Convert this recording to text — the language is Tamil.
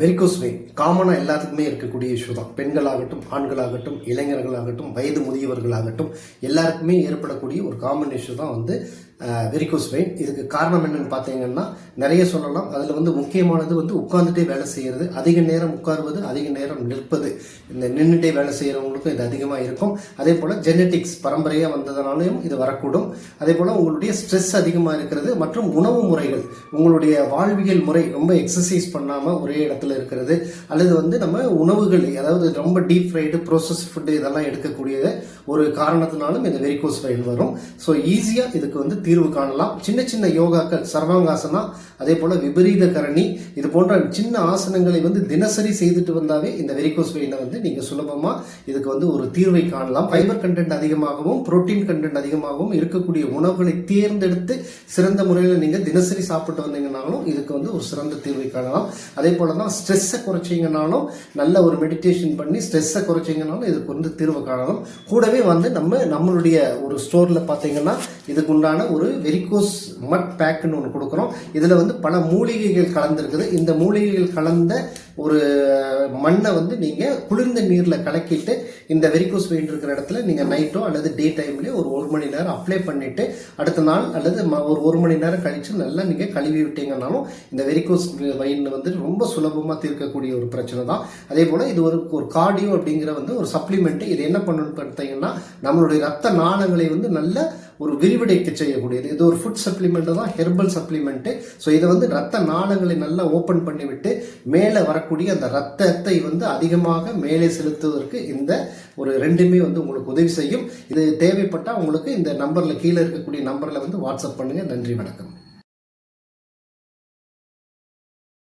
வெரிகோஸ் வெயின் காமனாக எல்லாத்துக்குமே இருக்கக்கூடிய இஷ்யூ தான். பெண்களாகட்டும் ஆண்களாகட்டும் இளைஞர்களாகட்டும் வயது முதியவர்களாகட்டும் எல்லாருக்குமே ஏற்படக்கூடிய ஒரு காமன் இஷ்யூ தான் வந்து வெரிகோஸ் வெயின் இதுக்கு காரணம் என்னன்னு பார்த்தீங்கன்னா நிறைய சொல்லலாம். அதில் வந்து முக்கியமானது வந்து உட்காந்துட்டே வேலை செய்கிறது அதிக நேரம் உட்காருவது அதிக நேரம் நிற்பது. இந்த நின்றுட்டே வேலை செய்கிறவங்களுக்கும் இது அதிகமாக இருக்கும். அதே போல் ஜெனட்டிக்ஸ் பரம்பரையாக வந்ததுனாலையும் இது வரக்கூடும். அதே போல் உங்களுடைய ஸ்ட்ரெஸ் அதிகமாக இருக்கிறது மற்றும் உணவு முறைகள். உங்களுடைய வாழ்வியல் முறை ரொம்ப எக்ஸசைஸ் பண்ணாமல் ஒரே இடத்துல இருக்கிறது. அல்லது வந்து நம்ம உணவுகள் அதாவது ரொம்ப டீப் ஃப்ரைடு ப்ரோசஸ் ஃபுட்டு இதெல்லாம் எடுக்கக்கூடியது. ஒரு காரணத்தினாலும் இந்த வெரிகோஸ் வெயின் வரும். ஸோ ஈஸியாக இதுக்கு வந்து தீர்வு காணலாம். சின்ன சின்ன யோகாக்கள் சர்வாங்காசனா அதே போல் விபரீத கரணி இது போன்ற சின்ன ஆசனங்களை வந்து தினசரி செய்துட்டு வந்தாவே இந்த வெரிகோஸ் வெயினை வந்து நீங்கள் சுலபமாக இதுக்கு வந்து ஒரு தீர்வை காணலாம். ஃபைபர் கண்டென்ட் அதிகமாகவும் புரோட்டீன் கண்டென்ட் அதிகமாகவும் இருக்கக்கூடிய உணவுகளை தேர்ந்தெடுத்து சிறந்த முறையில் நீங்கள் தினசரி சாப்பிட்டு வந்தீங்கனாலும் இதுக்கு வந்து ஒரு சிறந்த தீர்வை காணலாம். அதே போல தான் ஸ்ட்ரெஸ்ஸை குறைச்சிங்கனாலும் நல்ல ஒரு மெடிடேஷன் பண்ணி ஸ்ட்ரெஸ்ஸை குறைச்சிங்கனாலும் இதுக்கு வந்து தீர்வு காணலாம். கூடவே வந்து நம்ம நம்மளுடைய ஒரு ஸ்டோரில் பார்த்தீங்கன்னா இதுக்கு உண்டான ஒரு வெரிகோஸ் மட் பேக்குன்னு ஒன்று கொடுக்குறோம். இதில் வந்து பல மூலிகைகள் கலந்துருக்குது. இந்த மூலிகைகள் கலந்த ஒரு மண்ணை வந்து நீங்கள் குளிர்ந்த நீரில் கலக்கிட்டு இந்த வெரிகோஸ் வெயின் இருக்கிற இடத்துல நீங்கள் நைட்டோ அல்லது டே டைம்லேயோ ஒரு ஒரு மணி நேரம் அப்ளை பண்ணிவிட்டு அடுத்த நாள் அல்லது ஒரு ஒரு மணி நேரம் கழித்து நல்லா நீங்கள் கழுவி விட்டீங்கன்னாலும் இந்த வெரிகோஸ் வெயின் வந்து ரொம்ப சுலபமாக தீர்க்கக்கூடிய ஒரு பிரச்சனை தான். அதே போல் இது ஒரு ஒரு கார்டியோ அப்படிங்கிற வந்து ஒரு சப்ளிமெண்ட்டு இது என்ன பண்ணணும்னு பார்த்தீங்கன்னா நம்மளுடைய ரத்த நாளங்களை வந்து நல்ல ஒரு விரிவடைக்க செய்யக்கூடியது. இது ஒரு ஃபுட் சப்ளிமெண்ட்டு தான் ஹெர்பல் சப்ளிமெண்ட்டு ஸோ இதை வந்து ரத்த நாளங்களை நல்லா ஓப்பன் பண்ணிவிட்டு மேலே வரக்கூடிய அந்த ரத்தத்தை வந்து அதிகமாக மேலே செலுத்துவதற்கு இந்த ஒரு ரெண்டுமே வந்து உங்களுக்கு உதவி செய்யும். இது தேவைப்பட்டால் உங்களுக்கு இந்த நம்பரில் கீழே இருக்கக்கூடிய நம்பரில் வந்து வாட்ஸ்அப் பண்ணுங்கள் நன்றி வணக்கம்.